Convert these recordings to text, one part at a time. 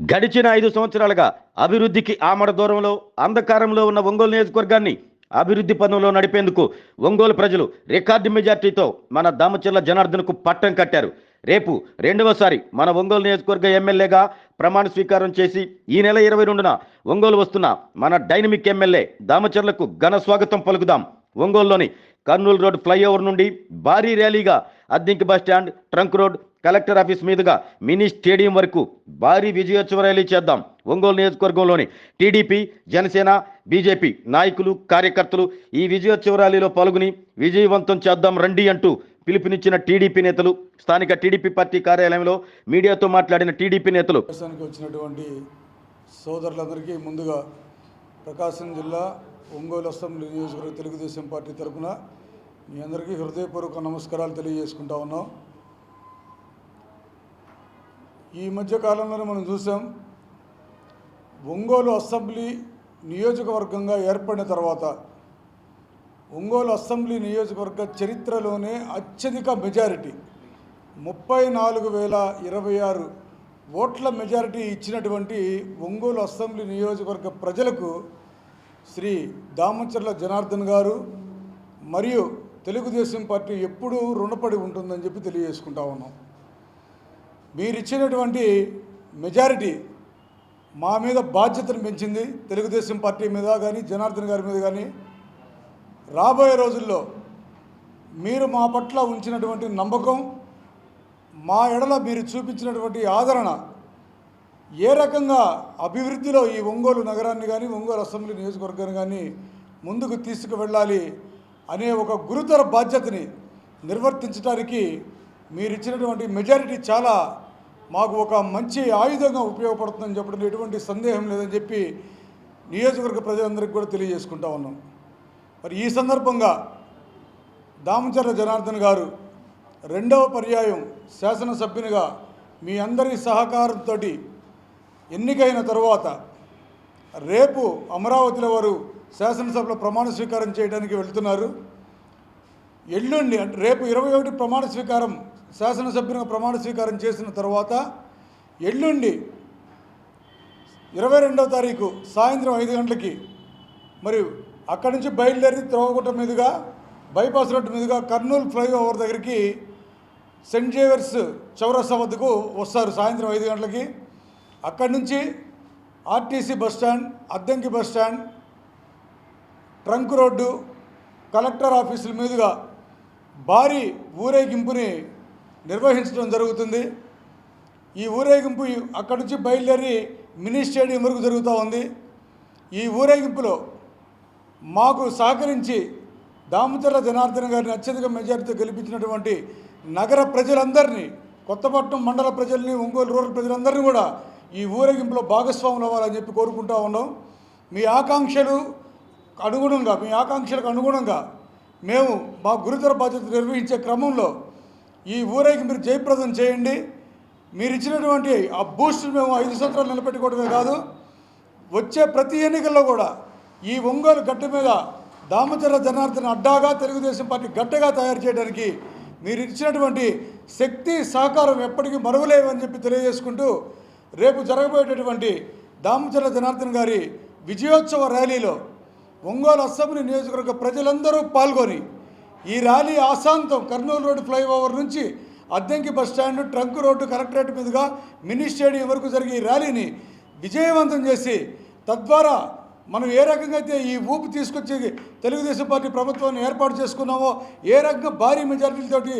గడిచిన ఐదు సంవత్సరాలుగా అభివృద్ధికి ఆమడ దూరంలో అంధకారంలో ఉన్న ఒంగోలు నియోజకవర్గాన్ని అభివృద్ధి పనుల్లో నడిపేందుకు ఒంగోలు ప్రజలు రికార్డు మెజార్టీతో మన దామచర్ల జనార్దన్కు పట్టం కట్టారు. రేపు రెండవసారి మన ఒంగోలు నియోజకవర్గ ఎమ్మెల్యేగా ప్రమాణ స్వీకారం చేసి ఈ నెల ఇరవై రెండున ఒంగోలు వస్తున్న మన డైనమిక్ ఎమ్మెల్యే దామచర్లకు ఘన స్వాగతం పలుకుదాం. ఒంగోలులోని కర్నూలు రోడ్ ఫ్లైఓవర్ నుండి భారీ ర్యాలీగా Addanki bus stand trunk road collector office మీదుగా మినీ స్టేడియం వరకు భారీ విజయోత్సవ ర్యాలీ చేద్దాం. ఒంగోలు నియోజకవర్గంలోని టీడీపీ జనసేన బీజేపీ నాయకులు కార్యకర్తలు ఈ విజయోత్సవ ర్యాలీలో పాల్గొని విజయవంతం చేద్దాం రండి అంటూ పిలుపునిచ్చిన టీడీపీ నేతలు స్థానిక టీడీపీ పార్టీ కార్యాలయంలో మీడియాతో మాట్లాడిన టీడీపీ నేతలు. వచ్చినటువంటి సోదరులందరికీ ముందుగా ప్రకాశం జిల్లా ఒంగోలు అసెంబ్లీ నియోజకవర్గ తెలుగుదేశం పార్టీ తరఫున మీ అందరికీ హృదయపూర్వక నమస్కారాలు తెలియజేసుకుంటా ఉన్నాం. ఈ మధ్య కాలంలోనే మనం చూసాం ఒంగోలు అసెంబ్లీ నియోజకవర్గంగా ఏర్పడిన తర్వాత ఒంగోలు అసెంబ్లీ నియోజకవర్గ చరిత్రలోనే అత్యధిక మెజారిటీ ముప్పై నాలుగు వేల ఇరవై ఆరు ఓట్ల మెజారిటీ ఇచ్చినటువంటి ఒంగోలు అసెంబ్లీ నియోజకవర్గ ప్రజలకు శ్రీ దామచర్ల జనార్దన్ గారు మరియు తెలుగుదేశం పార్టీ ఎప్పుడూ రుణపడి ఉంటుందని చెప్పి తెలియజేసుకుంటా ఉన్నాం. మీరిచ్చినటువంటి మెజారిటీ మా మీద బాధ్యతను పెంచింది తెలుగుదేశం పార్టీ మీద కానీ జనార్దన్ గారి మీద కానీ రాబోయే రోజుల్లో మీరు మా పట్ల ఉంచినటువంటి నమ్మకం మా ఎడల మీరు చూపించినటువంటి ఆదరణ ఏ రకంగా అభివృద్ధిలో ఈ ఒంగోలు నగరాన్ని కానీ ఒంగోలు అసెంబ్లీ నియోజకవర్గాన్ని కానీ ముందుకు తీసుకువెళ్ళాలి అనే ఒక గురుతర బాధ్యతని నిర్వర్తించడానికి మీరు ఇచ్చినటువంటి మెజారిటీ చాలా మాకు ఒక మంచి ఆయుధంగా ఉపయోగపడుతుందని చెప్పడం ఎటువంటి సందేహం లేదని చెప్పి నియోజకవర్గ ప్రజలందరికీ కూడా తెలియజేసుకుంటా ఉన్నాం. మరి ఈ సందర్భంగా దామచర్ల జనార్దన్ గారు రెండవ పర్యాయం శాసనసభ్యునిగా మీ అందరి సహకారంతో ఎన్నికైన తర్వాత రేపు అమరావతిలో వారు శాసనసభలో ప్రమాణ స్వీకారం చేయడానికి వెళ్తున్నారు. ఎల్లుండి అంటే రేపు ఇరవై ఒకటి ప్రమాణ స్వీకారం శాసనసభ్యునిగా ప్రమాణ స్వీకారం చేసిన తర్వాత ఎల్లుండి ఇరవై రెండవ తారీఖు సాయంత్రం ఐదు గంటలకి మరి అక్కడి నుంచి బయలుదేరి త్రోవగుట్ట మీదుగా బైపాస్ రోడ్డు మీదుగా కర్నూలు ఫ్లైఓవర్ దగ్గరికి సెంట్ జేవియర్స్ చౌరస్తా వద్దకు వస్తారు సాయంత్రం ఐదు గంటలకి. అక్కడి నుంచి RTC bus stand Addanki bus stand trunk road collector ఆఫీసుల మీదుగా భారీ ఊరేగింపుని నిర్వహించడం జరుగుతుంది. ఈ ఊరేగింపు అక్కడి నుంచి బయలుదేరి మినీ స్టేడియం వరకు జరుగుతూ ఉంది. ఈ ఊరేగింపులో మాకు సహకరించి దామచర్ల జనార్దన్ గారిని అత్యధిక మెజారిటీతో గెలిపించినటువంటి నగర ప్రజలందరినీ కొత్తపట్నం మండల ప్రజల్ని ఒంగోలు రూరల్ ప్రజలందరినీ కూడా ఈ ఊరేగింపులో భాగస్వాములు అవ్వాలని చెప్పి కోరుకుంటా ఉన్నాం. మీ ఆకాంక్షలు అనుగుణంగా మీ ఆకాంక్షలకు అనుగుణంగా మేము మా గురుతర బాధ్యత నిర్వహించే క్రమంలో ఈ ఊరేగి మీరు జయప్రదం చేయండి. మీరు ఇచ్చినటువంటి ఆ బూస్ట్ మేము ఐదు సంవత్సరాలు నిలబెట్టుకోవడమే కాదు వచ్చే ప్రతి ఎన్నికల్లో కూడా ఈ ఒంగోలు గట్టు మీద దామచర్ల జనార్దన్ అడ్డాగా తెలుగుదేశం పార్టీ గట్టగా తయారు చేయడానికి మీరు ఇచ్చినటువంటి శక్తి సహకారం ఎప్పటికీ మరువలేవని చెప్పి తెలియజేసుకుంటూ రేపు జరగబోయేటటువంటి దామచర్ల జనార్దన్ గారి విజయోత్సవ ర్యాలీలో ఒంగోలు అసెంబ్లీ నియోజకవర్గ ప్రజలందరూ పాల్గొని ఈ ర్యాలీ ఆశాంతం కర్నూలు రోడ్డు ఫ్లైఓవర్ నుంచి Addanki bus stand trunk road collectorate మీదుగా మినీ స్టేడియం వరకు జరిగే ఈ ర్యాలీని విజయవంతం చేసి తద్వారా మనం ఏ రకంగా అయితే ఈ ఊపు తీసుకొచ్చి తెలుగుదేశం పార్టీ ప్రభుత్వాన్ని ఏర్పాటు చేసుకున్నామో ఏ రకంగా భారీ మెజార్టీలతోటి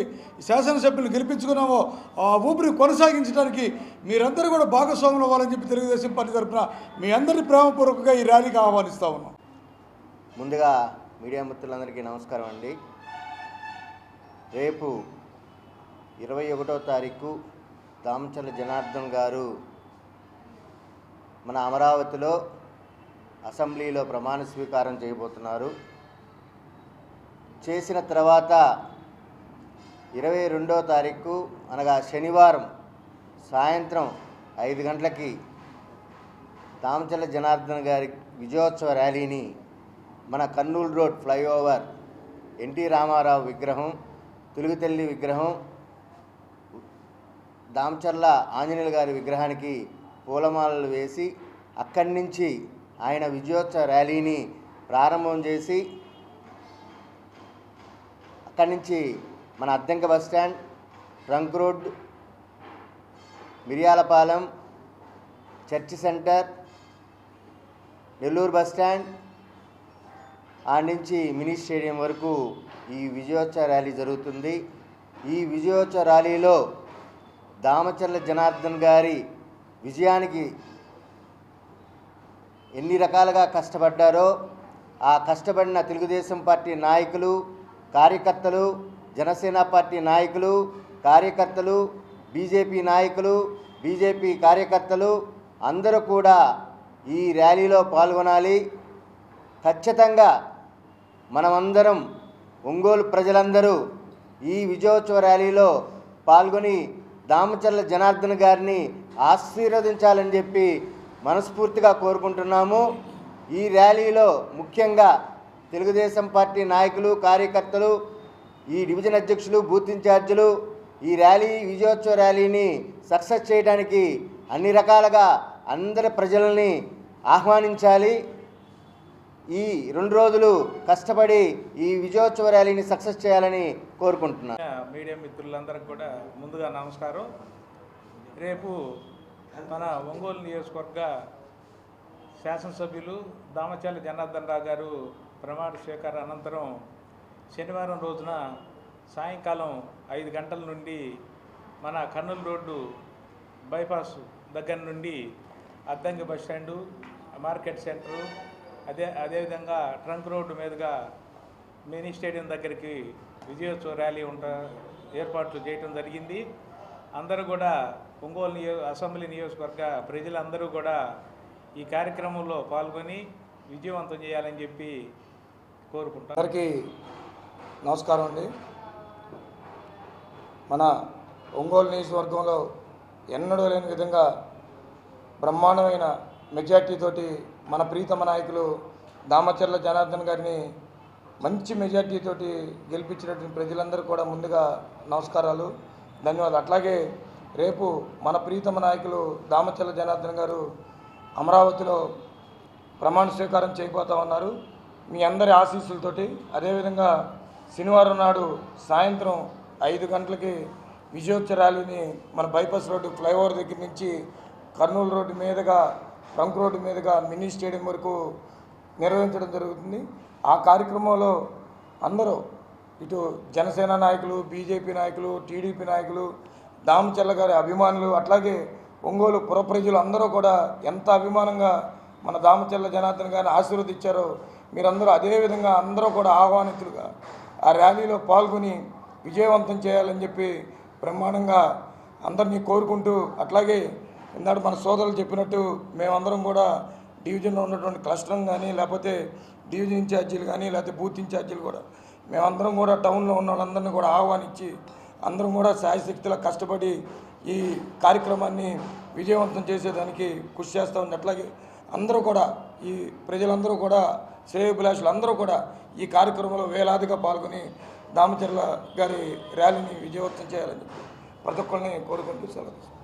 శాసనసభ్యులు గెలిపించుకున్నామో ఆ ఊపిరి కొనసాగించడానికి మీరందరూ కూడా భాగస్వాములు అవ్వాలని చెప్పి తెలుగుదేశం పార్టీ తరఫున మీ అందరినీ ప్రేమపూర్వకంగా ఈ ర్యాలీకి ఆహ్వానిస్తా ఉన్నాం. ముందుగా మీడియా మిత్రులందరికీ నమస్కారం అండి. రేపు ఇరవై ఒకటో తారీఖు దామచల జనార్దన్ గారు మన అమరావతిలో అసెంబ్లీలో ప్రమాణ స్వీకారం చేయబోతున్నారు. చేసిన తర్వాత ఇరవై రెండో తారీఖు అనగా శనివారం సాయంత్రం ఐదు గంటలకి దామచల జనార్దన్ గారి విజయోత్సవ ర్యాలీని మన Kurnool road flyover NT Ramarao విగ్రహం తెలుగుతల్లి విగ్రహం దామచర్ల ఆంజనేయులు గారి విగ్రహానికి పూలమాలలు వేసి అక్కడి నుంచి ఆయన విజయోత్సవ ర్యాలీని ప్రారంభం చేసి అక్కడి నుంచి మన Addanki bus stand trunk road Miriyalapalem church centre Nellore bus stand ఆ నుంచి మినీ స్టేడియం వరకు ఈ విజయోత్సవ ర్యాలీ జరుగుతుంది. ఈ విజయోత్సవ ర్యాలీలో దామచర్ల జనార్దన్ గారి విజయానికి ఎన్ని రకాలుగా కష్టపడ్డారో ఆ కష్టపడిన తెలుగుదేశం పార్టీ నాయకులు కార్యకర్తలు జనసేన పార్టీ నాయకులు కార్యకర్తలు బీజేపీ నాయకులు బీజేపీ కార్యకర్తలు అందరూ కూడా ఈ ర్యాలీలో పాల్గొనాలి. ఖచ్చితంగా మనమందరం ఒంగోలు ప్రజలందరూ ఈ విజయోత్సవ ర్యాలీలో పాల్గొని దామచర్ల జనార్దన్ గారిని ఆశీర్వదించాలని చెప్పి మనస్ఫూర్తిగా కోరుకుంటున్నాము. ఈ ర్యాలీలో ముఖ్యంగా తెలుగుదేశం పార్టీ నాయకులు కార్యకర్తలు ఈ డివిజన్ అధ్యక్షులు బూత్ ఇన్ఛార్జీలు ఈ ర్యాలీ విజయోత్సవ ర్యాలీని సక్సెస్ చేయడానికి అన్ని రకాలుగా అందరి ప్రజలని ఆహ్వానించాలి. ఈ రెండు రోజులు కష్టపడి ఈ విజయోత్సవ ర్యాలీని సక్సెస్ చేయాలని కోరుకుంటున్నాను. మీడియా మిత్రులందరికీ కూడా ముందుగా నమస్కారం. రేపు మన ఒంగోలు నియోజకవర్గ శాసనసభ్యులు దామచర్ల జనార్దన్ రావు గారు ప్రమాణ స్వీకార అనంతరం శనివారం రోజున సాయంకాలం ఐదు గంటల నుండి మన కర్నూలు రోడ్డు బైపాస్ దగ్గర నుండి Addanki bus stand market centre అదే అదేవిధంగా ట్రంక్ రోడ్డు మీదుగా మినీ స్టేడియం దగ్గరికి విజయోత్సవ ర్యాలీ ఉంట ఏర్పాట్లు చేయటం జరిగింది. అందరూ కూడా ఒంగోలు నియో అసెంబ్లీ నియోజకవర్గ ప్రజలందరూ కూడా ఈ కార్యక్రమంలో పాల్గొని విజయవంతం చేయాలని చెప్పి కోరుకుంటాం. అందరికీ నమస్కారం అండి. మన ఒంగోలు నియోజకవర్గంలో ఎన్నడూ లేని విధంగా బ్రహ్మాండమైన మెజార్టీతోటి మన ప్రీతమ నాయకులు దామచర్ల జనార్దన్ గారిని మంచి మెజార్టీతోటి గెలిపించినటువంటి ప్రజలందరూ కూడా ముందుగా నమస్కారాలు ధన్యవాదాలు. అట్లాగే రేపు మన ప్రీతమ నాయకులు దామచర్ల జనార్దన్ గారు అమరావతిలో ప్రమాణ స్వీకారం చేయబోతా ఉన్నారు. మీ అందరి ఆశీస్సులతోటి అదేవిధంగా శనివారం నాడు సాయంత్రం ఐదు గంటలకి విజయోత్సవ ర్యాలీని మన బైపాస్ రోడ్డు ఫ్లైఓవర్ దగ్గర నుంచి కర్నూలు రోడ్డు మీదుగా ట్రంక్ రోడ్డు మీదుగా మినీ స్టేడియం వరకు నిర్వహించడం జరుగుతుంది. ఆ కార్యక్రమంలో అందరూ ఇటు జనసేన నాయకులు బీజేపీ నాయకులు టీడీపీ నాయకులు దామచర్ల గారి అభిమానులు అట్లాగే ఒంగోలు పుర ప్రజలు అందరూ కూడా ఎంత అభిమానంగా మన దామచర్ల జనార్దన్ గారిని ఆశీర్వదించారో మీరందరూ అదేవిధంగా అందరూ కూడా ఆహ్వానితులుగా ఆ ర్యాలీలో పాల్గొని విజయవంతం చేయాలని చెప్పి బ్రహ్మాండంగా అందరినీ కోరుకుంటూ అట్లాగే ఇందాక మన సోదరులు చెప్పినట్టు మేమందరం కూడా డివిజన్లో ఉన్నటువంటి క్లస్టర్ కానీ లేకపోతే డివిజన్ ఇన్ఛార్జీలు కానీ లేకపోతే బూత్ ఇన్ఛార్జీలు కూడా మేమందరం కూడా టౌన్లో ఉన్న వాళ్ళందరినీ కూడా ఆహ్వానించి అందరం కూడా శాయశక్తిలో కష్టపడి ఈ కార్యక్రమాన్ని విజయవంతం చేసేదానికి కృషి చేస్తూ ఉంది. అట్లాగే అందరూ కూడా ఈ ప్రజలందరూ కూడా శ్రేయభిలాషులు అందరూ కూడా ఈ కార్యక్రమంలో వేలాదిగా పాల్గొని దామచర్ల గారి ర్యాలీని విజయవంతం చేయాలని ప్రతి ఒక్కరిని కోరుకుంటూ సెలవు